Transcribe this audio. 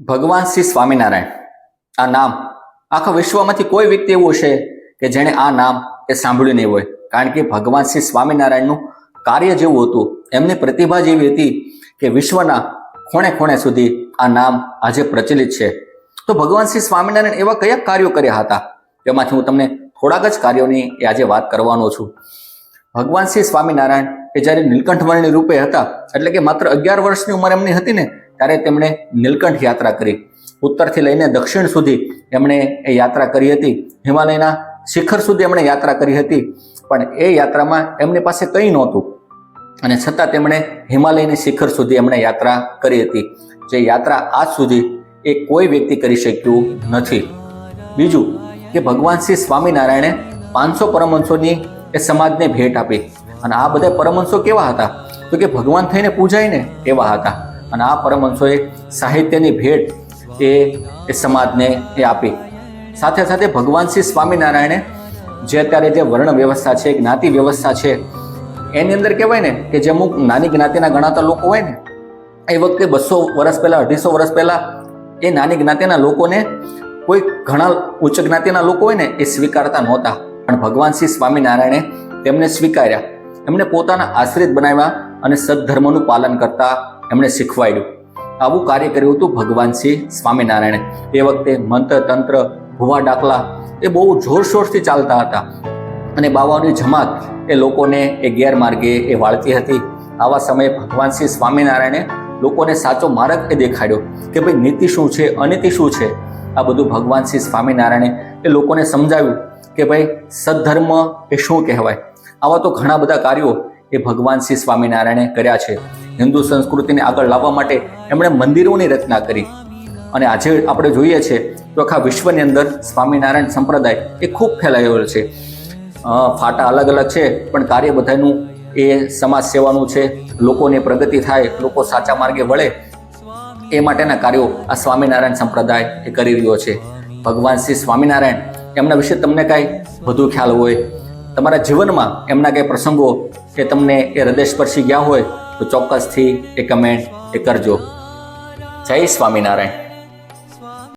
ભગવાન શ્રી સ્વામિનારાયણ. આ નામ આખા વિશ્વમાંથી કોઈ વ્યક્તિ એવું છે કે જેણે આ નામ એ સાંભળ્યું નહીં હોય. કારણ કે ભગવાન શ્રી સ્વામિનારાયણનું કાર્ય જેવું હતું. એમની પ્રતિભા જેવી હતી કે વિશ્વના ખૂણે ખૂણે સુધી આ નામ આજે પ્રચલિત છે. તો ભગવાન શ્રી સ્વામિનારાયણ એવા કયા કાર્યો કર્યા હતા? તેમાંથી હું તમને થોડાક જ કાર્યોની એ આજે વાત કરવાનો છું. ભગવાન શ્રી સ્વામિનારાયણ એ જ્યારે નીલકંઠ વર્ણી રૂપે હતા, એટલે કે માત્ર અગિયાર વર્ષની ઉંમર એમની હતી ને ત્યારે તેમણે નીલકંઠ યાત્રા કરી. ઉત્તરથી લઈને દક્ષિણ સુધી એમણે એ યાત્રા કરી હતી. હિમાલયના શિખર સુધી એમણે યાત્રા કરી હતી. પણ એ યાત્રામાં એમની પાસે કંઈ નહોતું. અને છતાં તેમણે હિમાલયની શિખર સુધી એમણે યાત્રા કરી હતી. જે યાત્રા આજ સુધી એ કોઈ વ્યક્તિ કરી શક્યું નથી. બીજું કે ભગવાન શ્રી સ્વામિનારાયણે પાંચસો પરમહંસોની એ સમાજને ભેટ આપી. અને આ બધા પરમહંસો કેવા હતા? તો કે ભગવાન થઈને પૂજાય ને એવા હતા. અને આ પરમહંસોએ સાહિત્યની ભેટ એ એ સમાજને એ આપી. સાથે સાથે ભગવાન શ્રી સ્વામિનારાયણે જે અત્યારે જે વર્ણ વ્યવસ્થા છે, જ્ઞાતિ વ્યવસ્થા છે, એની અંદર કહેવાય ને કે જે અમુક નાની જ્ઞાતિના ગણાતા લોકો હોય ને, એ વખતે બસો વર્ષ પહેલાં, અઢીસો વર્ષ પહેલાં એ નાની જ્ઞાતિના લોકોને કોઈ ઘણા ઉચ્ચ જ્ઞાતિના લોકો હોય ને, એ સ્વીકારતા નહોતા. પણ ભગવાન શ્રી સ્વામિનારાયણે તેમને સ્વીકાર્યા. એમને પોતાના આશ્રિત બનાવ્યા અને સદ્ધર્મનું પાલન કરતા એમણે શીખવાડ્યું. આવું કાર્ય કર્યું હતું ભગવાન શ્રી સ્વામિનારાયણે. એ વખતે મંત્ર, તંત્ર, ભુવા ડાકલા એ બહુ જોરશોરથી ચાલતા હતા. અને બાવાની જમાત એ લોકોને એ ગેરમાર્ગે એ વાળતી હતી. આવા સમયે ભગવાન શ્રી સ્વામિનારાયણે લોકોને સાચો માર્ગ એ દેખાડ્યો કે ભાઈ નીતિ શું છે, અનીતિ શું છે? આ બધું ભગવાન શ્રી સ્વામિનારાયણે એ લોકોને સમજાવ્યું કે ભાઈ સદ્ધર્મ એ શું કહેવાય? આવા તો ઘણા બધા કાર્યો એ ભગવાન શ્રી સ્વામિનારાયણે કર્યા છે. હિન્દુ સંસ્કૃતિને આગળ લાવવા માટે એમણે મંદિરોની રચના કરી. અને આજે આપણે જોઈએ છે તો આખા વિશ્વની અંદર સ્વામિનારાયણ સંપ્રદાય એ ખૂબ ફેલાયેલો છે. ફાટા અલગ અલગ છે, પણ કાર્ય બધાનું એ સમાજ સેવાનું છે. લોકોને પ્રગતિ થાય, લોકો સાચા માર્ગે વળે, એ માટેના કાર્યો આ સ્વામિનારાયણ સંપ્રદાય એ કરી રહ્યો છે. ભગવાન શ્રી સ્વામિનારાયણ, એમના વિશે તમને કાંઈ વધુ ખ્યાલ હોય? તમારા જીવનમાં એમના કંઈ પ્રસંગો કે તમને એ હૃદયસ્પર્શી ગયા હોય? તો ચોક્કસથી એ કમેન્ટ એ કરજો. જય સ્વામિનારાયણ.